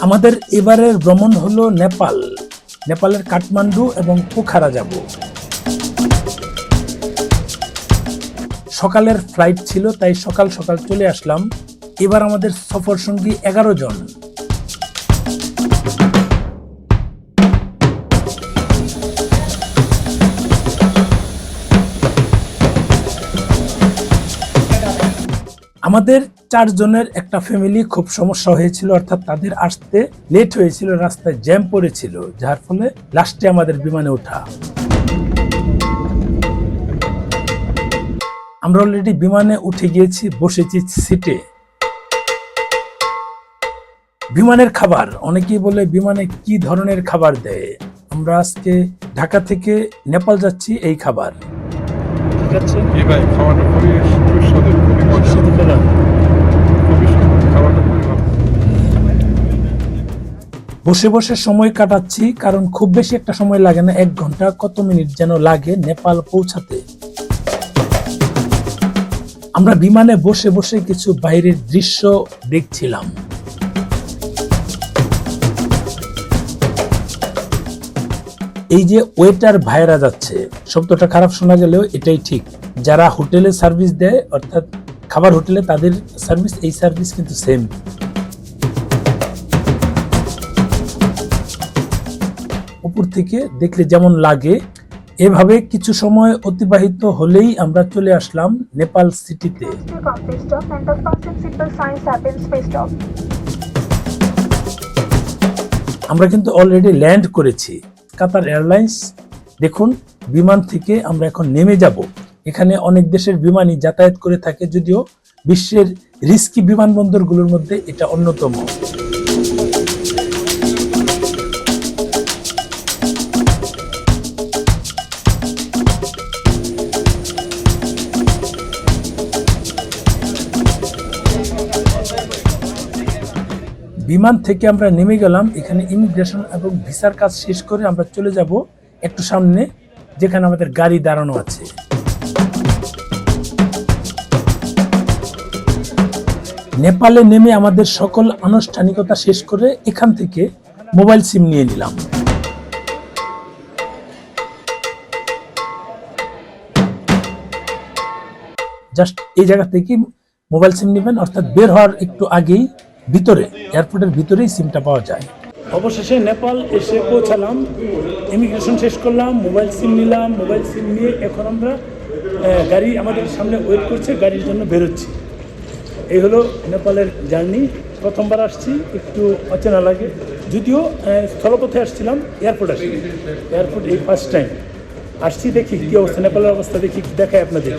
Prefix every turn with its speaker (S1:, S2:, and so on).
S1: আমাদের এবারের ভ্রমণ হলো নেপাল, নেপালের কাঠমান্ডু এবং পোখারা যাব। সকালের ফ্লাইট ছিল, তাই সকাল সকাল চলে আসলাম। এবার আমাদের সফর সঙ্গী এগারো জন। আমাদের চারজনের একটা ফ্যামিলি খুব সমস্যা হয়েছিল, অর্থাৎ তাদের আসতে লেট হয়েছিল, রাস্তায় জ্যাম পড়েছিল, যার ফলে লাস্টে আমাদের বিমানে ওঠা। আমরা অলরেডি বিমানে উঠে গিয়েছি, বসেছি সিটে বিমানের খাবার, অনেকেই বলে বিমানে কি ধরনের খাবার দেয়? আমরা আজকে ঢাকা থেকে নেপাল যাচ্ছি, এই খাবার। ঠিক আছে। বসে বসে সময় কাটাচ্ছি, কারণ খুব বেশি একটা সময় লাগে না, এক ঘণ্টা কত মিনিট যেন লাগে নেপাল পৌঁছাতে। আমরা বিমানে বসে বসে কিছু বাইরের দৃশ্য দেখছিলাম। এই যে ওয়েটার ভাইরা যাচ্ছে, শব্দটা খারাপ শোনা গেলেও এটাই ঠিক। যারা হোটেলে সার্ভিস দেয়, অর্থাৎ খাবার হোটেলে তাদের সার্ভিস এই সার্ভিস কিন্তু সেম উপর থেকে দেখলে যেমন লাগে। এভাবে কিছু সময় অতিবাহিত হলেই আমরা চলে আসলাম নেপাল সিটিতে. আমরা কিন্তু অলরেডি ল্যান্ড করেছি। কাতার এয়ারলাইন্স দেখুন, বিমান থেকে আমরা এখন নেমে যাব। এখানে অনেক দেশের বিমানই যাতায়াত করে থাকে, যদিও বিশ্বের রিস্কি বিমানবন্দরগুলোর মধ্যে এটা অন্যতম। বিমান থেকে আমরা নেমে গেলাম, এখানে ইমিগ্রেশন এবং ভিসার কাজ শেষ করে আমরা চলে যাব একটু সামনে, যেখানে আমাদের গাড়ি দাঁড়ানো আছে। নেপালে নেমে আমাদের সকল আনুষ্ঠানিকতা শেষ করে এখান থেকে মোবাইল সিম নিয়ে নিলাম। জাস্ট এই জায়গা থেকে মোবাইল সিম নেবেন, অর্থাৎ বের হওয়ার একটু আগেই ভিতরে, এয়ারপোর্টের ভিতরেই সিমটা পাওয়া যায়। অবশেষে নেপাল এসে পৌঁছালাম, ইমিগ্রেশন শেষ করলাম, মোবাইল সিম নিলাম, মোবাইল সিম নিয়ে এখন আমরা গাড়ি আমাদের সামনে ওয়েট করছে, গাড়ির জন্য বেরোচ্ছি। এই হলো নেপালের জার্নি। প্রথমবার আসছি, একটু অচেনা লাগে। যদিও স্থলপথে আসছিলাম, এয়ারপোর্ট আসছি। এয়ারপোর্ট এই ফার্স্ট টাইম আসছি দেখি কী অবস্থা, নেপালের অবস্থা দেখি দেখায় আপনাদের।